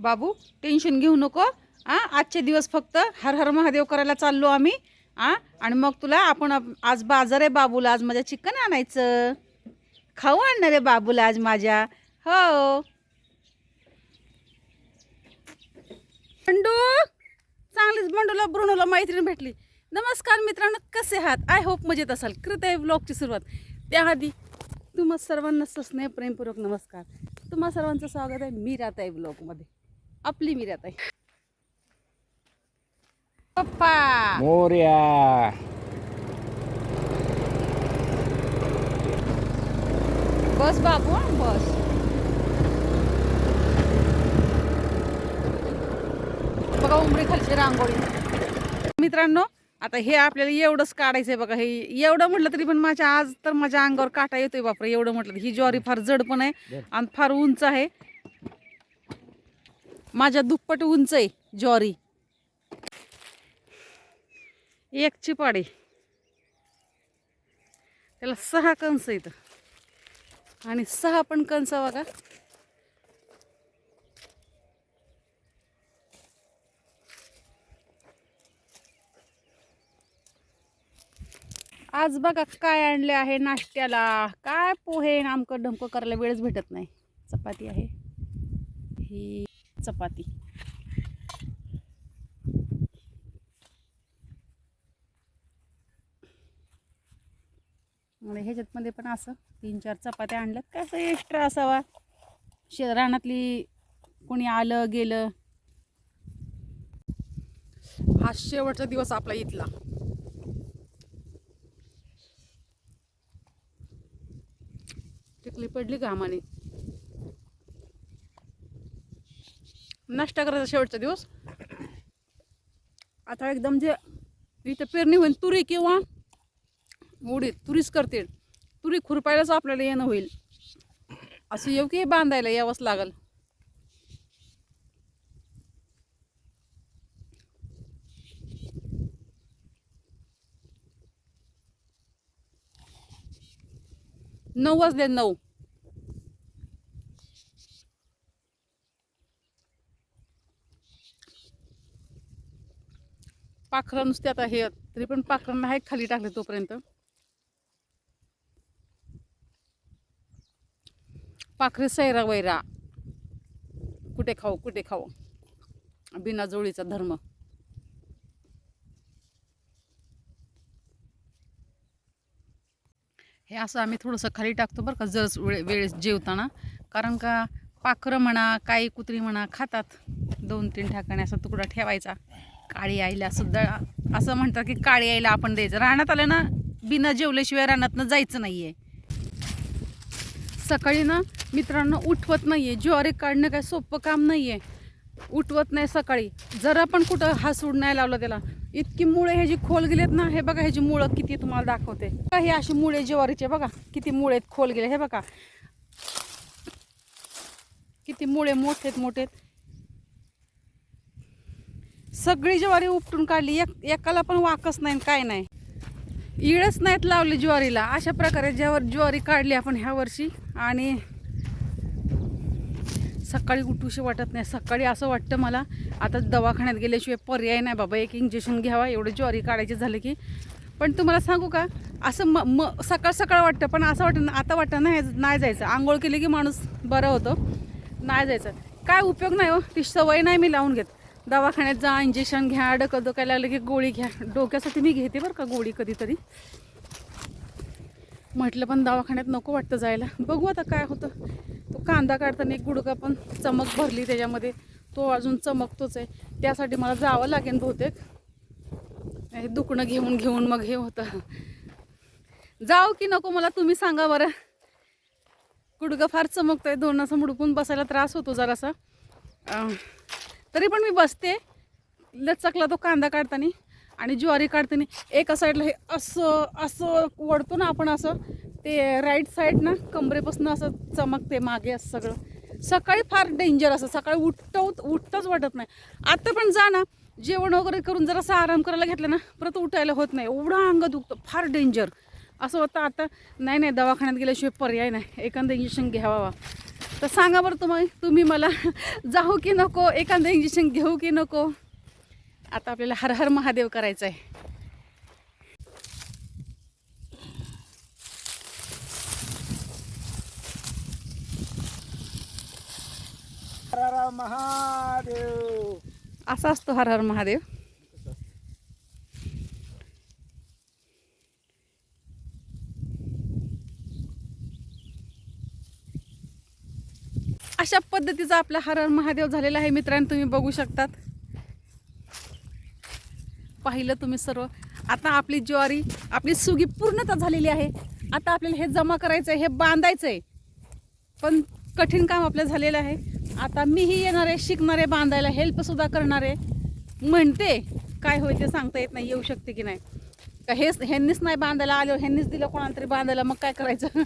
बाबू tension घेऊ नको आ आजचे दिवस फक्त हर हर महादेव करायला चाललो आम्ही आ आणि मग तुला आपण आज बाजार आहे बाबूला आज माझ्या चिकन आणायचं. खाऊ आणणार आहे बाबूला आज माझ्या. हो. बंडू चांगलीच बंडूला ब्रुणूला मैत्रीण भेटली. नमस्कार मित्रांनो कसे आहात? आय होप मजेत असाल. करत आहे ब्लॉगची सुरुवात. त्याआधी तुम्हा सर्वांना स्नेह प्रेमपूर्वक नमस्कार. तुम्हा सर्वांचं स्वागत आहे मी राहत आहे ब्लॉगमध्ये आपली मी रात आहे. पप्पा! मोर्या! बस बाबू बस. बघा उमरी खालची रांगोळी. मित्रांनो आता हे आपल्याला एवढंच काढायचंय बघा. हे एवढं म्हटलं तरी पण माझ्या आज तर माझ्या अंगावर काटा येतोय बापरे. एवढं म्हटलं. ही ज्वारी फार जड पण आहे आणि फार उंच आहे. माझ्या दुप्पट उंच आहे ज्वारी. एक चिपाडी. त्याला सहा कंस येत आणि सहा पण कंस बघा. आज बघा काय आणले आहे नाश्त्याला. काय पोहे आमकं ढमकं करायला वेळच भेटत नाही. चपाती आहे. ही चपाती. ह्याच्यातमध्ये पण असं तीन चार चपात्या आणल्यात. काय असं एक्स्ट्रा असावा? शे रानातली कोणी आलं गेलं? हा शेवटचा दिवस आपला इथला. टिकली पडली घामाने नाश्ता करायचा शेवटचा दिवस. आता एकदम जे इथं पेरणी होईल तुरी किंवा उडीत तुरीच करतील. तुरी खुरपायलाच आपल्याला येणं होईल. असं येऊ की बांधायला यावंच लागल. नऊ वाजले नऊ. पाखरं नुसते आता हे तरी पण पाखरांना नाही खाली टाकले तोपर्यंत. पाखरे सैरा वैरा. कुठे खाऊ कुठे खाऊ? बिना जोडीचा धर्म. हे असं आम्ही थोडंसं खाली टाकतो बरं का जरच वेळे वेळेस जेवताना. कारण का पाखरं म्हणा काही कुत्री म्हणा खातात. दोन तीन ठिकाणी असा तुकडा ठेवायचा. काळी आईला सुद्धा असं म्हणतात की काळी आईला आपण द्यायचं. रानात आलं ना बिना जेवल्याशिवाय रानातनं जायचं नाही आहे सकाळी ना मित्रांनो उठवत नाही आहे ज्वारी काढणं काय सोपं काम नाही आहे उठवत नाही सकाळी. जरा पण कुठं हासूड नाही लावलं त्याला. इतकी मुळे ह्याची खोल गेलेत ना हे बघा ह्याची मुळं किती तुम्हाला दाखवते. हे अशी मुळे ज्वारीचे बघा किती मुळे आहेत खोल गेले. हे बघा. किती मुळे मोठेत मोठेत. सगळी ज्वारी उपटून काढली. एक एकाला पण वाकच नाही आणि काय नाही. इळच नाहीत लावली ज्वारीला. अशा प्रकारे ज्यावर ज्वारी काढली आपण ह्या वर्षी आणि सकाळी उठूशी वाटत नाही. सकाळी असं वाटतं मला आता दवाखान्यात गेल्याशिवाय पर्याय नाही बाबा एक इंजेक्शन घ्यावा एवढं ज्वारी काढायचं झालं की. पण तुम्हाला सांगू का असं म म सकाळ सकाळ वाटतं पण असं वाटतं आता वाटतं नाही नाही जायचं. आंघोळ केली की माणूस बरं होतो नाही जायचं. काय उपयोग नाही हो ती सवय नाही मी लावून घेत. दवाखान्यात जा इंजेक्शन घ्या डकल दुखायला लागलं की गोळी घ्या. डोक्यासाठी मी घेते बरं का गोळी कधीतरी. म्हटलं पण दवाखान्यात नको वाटतं जायला. बघू आता काय होतं. तो कांदा काढताना एक गुडका पण चमक भरली त्याच्यामध्ये. तो अजून चमकतोच आहे. त्यासाठी मला जावं लागेल बहुतेक. हे दुखणं घेऊन घेऊन मग हे होतं. जाऊ की नको मला तुम्ही सांगा बरं. गुडघं फार चमकतोय दोन असं मुडपून बसायला त्रास होतो जरासा. तरी पण मी बसते. लचकला तो कांदा काढताना आणि ज्वारी काढताना एका साईडला हे असं असं वळतो ना आपण असं ते राईट साईड ना कमरेपासून असं चमकते मागे असं सगळं. सकाळी फार डेंजर असं सकाळी उठत उठतंच वाटत नाही. आता पण जा ना जेवण वगैरे करून जरासा आराम करायला घेतलं ना परत उठायला होत नाही. एवढं अंग दुखतं फार डेंजर असं होतं आता. नाही नाही दवाखान्यात गेल्याशिवाय पर्याय नाही. एखादं इंजेक्शन घ्यावा तर सांगा बरं तुम्ही तुम्ही मला जाऊ की नको एखादं इंजेक्शन घेऊ की नको? आता आपल्याला हर हर महादेव करायचं आहे हर हर महादेव. असा असतो हर हर महादेव. अशा पद्धतीचा आपला हर महादेव झालेला आहे मित्रांनो तुम्ही बघू शकतात. पाहिलं तुम्ही सर्व. आता आपली ज्वारी आपली सुगी पूर्णता झालेली आहे. आता आपल्याला हे जमा करायचं आहे हे बांधायचं आहे पण कठीण काम आपलं झालेलं आहे. आता मीही येणार आहे शिकणार आहे बांधायला हेल्पसुद्धा करणार आहे. म्हणते काय होईल ते सांगता येत नाही येऊ शकते की नाही. का हेच ह्यांनीच नाही बांधायला आलो ह्यांनीच दिलं कोणाला तरी बांधायला मग काय करायचं?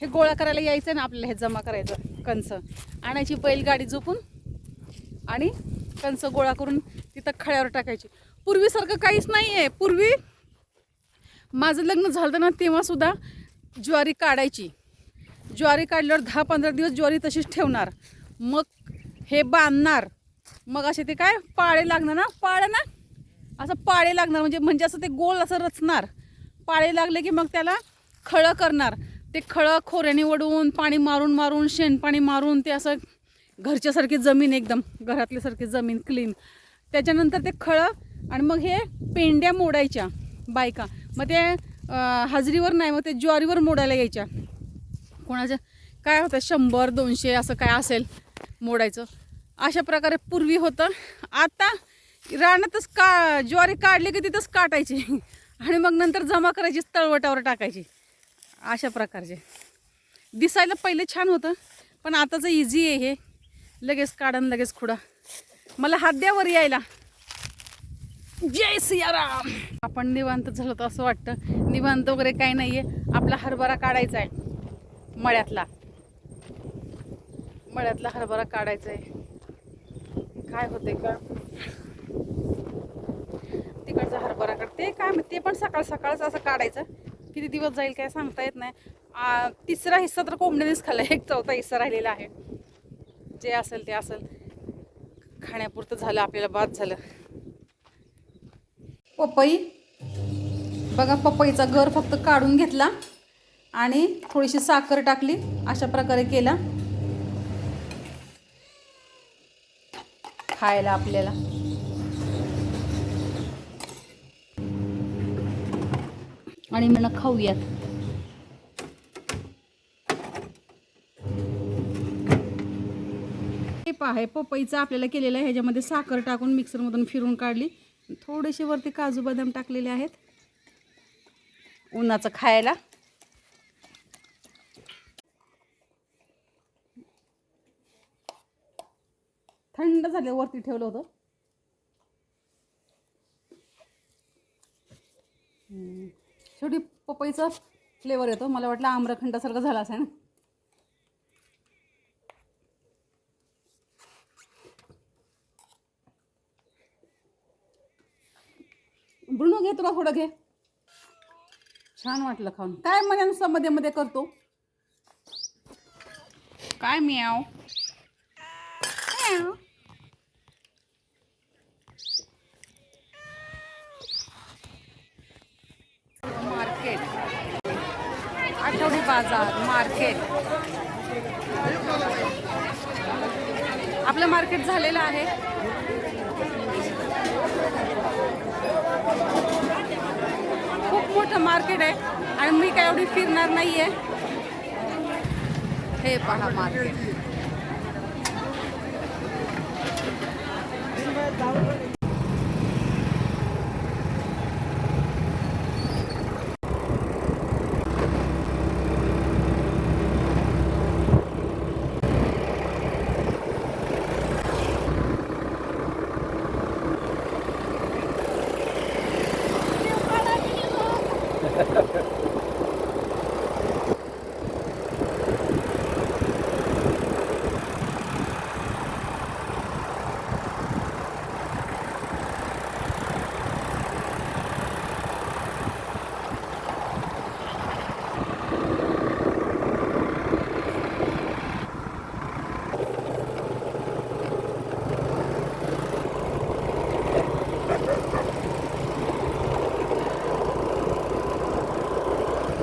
हे गोळा करायला यायचं ना आपल्याला हे जमा करायचं कंस. आणायची बैलगाडी झोपून आणि कंस गोळा करून तिथं खळ्यावर टाकायची. पूर्वीसारखं काहीच नाही आहे पूर्वी माझं लग्न झालं ना तेव्हासुद्धा ज्वारी काढायची. ज्वारी काढल्यावर दहा पंधरा दिवस ज्वारी तशीच ठेवणार. मग हे बांधणार. मग असे ते काय पाळे लागणार ना पाळे ना. असं पाळे लागणार. म्हणजे म्हणजे असं ते गोल असं रचणार. पाळे लागले की मग त्याला खळं करणार. ते खळं खोऱ्याने वडवून पाणी मारून मारून शेणपाणी मारून ते असं घरच्यासारखी जमीन एकदम घरातल्यासारखी जमीन क्लीन त्याच्यानंतर ते खळं आणि मग हे पेंड्या मोडायच्या बायका. मग ते हाजरीवर नाही मग ते ज्वारीवर मोडायला यायच्या. कोणाच्या? काय होतं? शंभर दोनशे असं काय असेल मोडायचं. अशा प्रकारे पूर्वी होतं. आता रानातच का ज्वारी काढली की तिथंच काटायची. आणि मग नंतर जमा करायची तळवटावर टाकायची. अशा प्रकारचे. दिसायला पहिले छान होतं पण आताचं इझी आहे हे लगेच काढन लगेच खुडा. मला हात द्या वर यायला. जय सियाराम. आपण निवांत झालो तर असं वाटतं. निवांत वगैरे काही नाही आहे आपला हरभरा काढायचा आहे मळ्यातला. मळ्यातला हरभरा काढायचा आहे काय होते का? तिकडचा हरभरा काढते काय ते पण सकाळ सकाळच असं काढायचं. किती दिवस जाईल काय सांगता येत नाही. तिसरा हिस्सा तर कोंबडीनेच खाल्ला एक चौथा हिस्सा राहिलेला आहे. जे असेल ते असेल. खाण्यापुरतं झालं आपल्याला बाद झालं. पपई. बघा पपईचा गर फक्त काढून घेतला आणि थोडीशी साखर टाकली अशा प्रकारे केला. खायला आपल्याला. आणि म्हणा खाऊयात हे पहा पपईचं आपल्याला केलेलं आहे ह्याच्यामध्ये साखर टाकून मिक्सरमधून फिरून काढली. थोडेसे वरती काजू बदाम टाकलेले आहेत. उन्हाचं खायला. थंड झाले वरती ठेवलं होतं. hmm. शेवटी पपईचा फ्लेवर येतो. मला वाटलं आम्रखंडासारखं झालं असं ना ब्रुनो घे तुला थोडं घे. छान वाटलं खाऊन. काय म्हणे नुसतं मध्ये मध्ये करतो? काय म्याव? म्याव. मार्केट आठवडी बाजार मार्केट आपलं मार्केट झालेलं आहे. खूप मोठं मार्केट आहे आणि मी काय एवढी फिरणार नाहीये. हे पहा मार्केट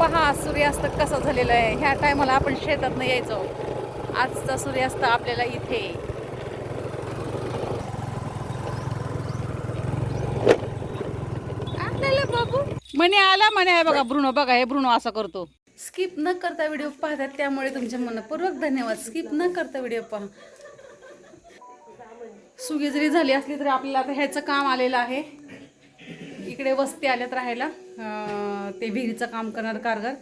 पहा सूर्यास्त कसा झालेला आहे. ह्या टायमाला आपण शेतात यायचो. आजचा सूर्यास्त आपल्याला इथे. आपल्याला बाबू म्हणे आला म्हणे आहे बघा ब्रुनो बघा हे ब्रुनो असा करतो. स्किप न करता व्हिडिओ पाहतात त्यामुळे तुमच्या मनपूर्वक धन्यवाद. स्किप न करता व्हिडिओ पहा. सुगी जरी झाली असली तरी आपल्याला आता ह्याचं काम आलेलं आहे. इकडे वस्ती आल्यात राहायला. ते विहिरीचं काम करणार कारगर.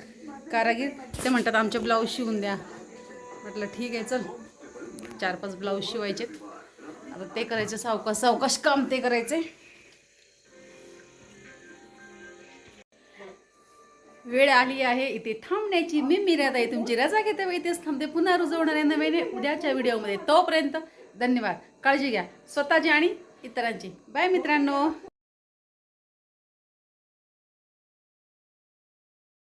कारागीर. ते म्हणतात आमचे ब्लाऊज शिवून द्या. म्हटलं ठीक आहे चल. चार पाच ब्लाऊज शिवायचेत. आता ते करायचे सावकाश सावकाश काम ते करायचे. वेळ आली आहे इथे थांबण्याची. मी मिरात आहे तुमची रजा घेते व इथेच थांबते. पुन्हा रुजवणार आहे नव्याने उद्याच्या व्हिडिओमध्ये. तोपर्यंत धन्यवाद. काळजी घ्या. स्वतःची आणि इतरांची. बाय मित्रांनो.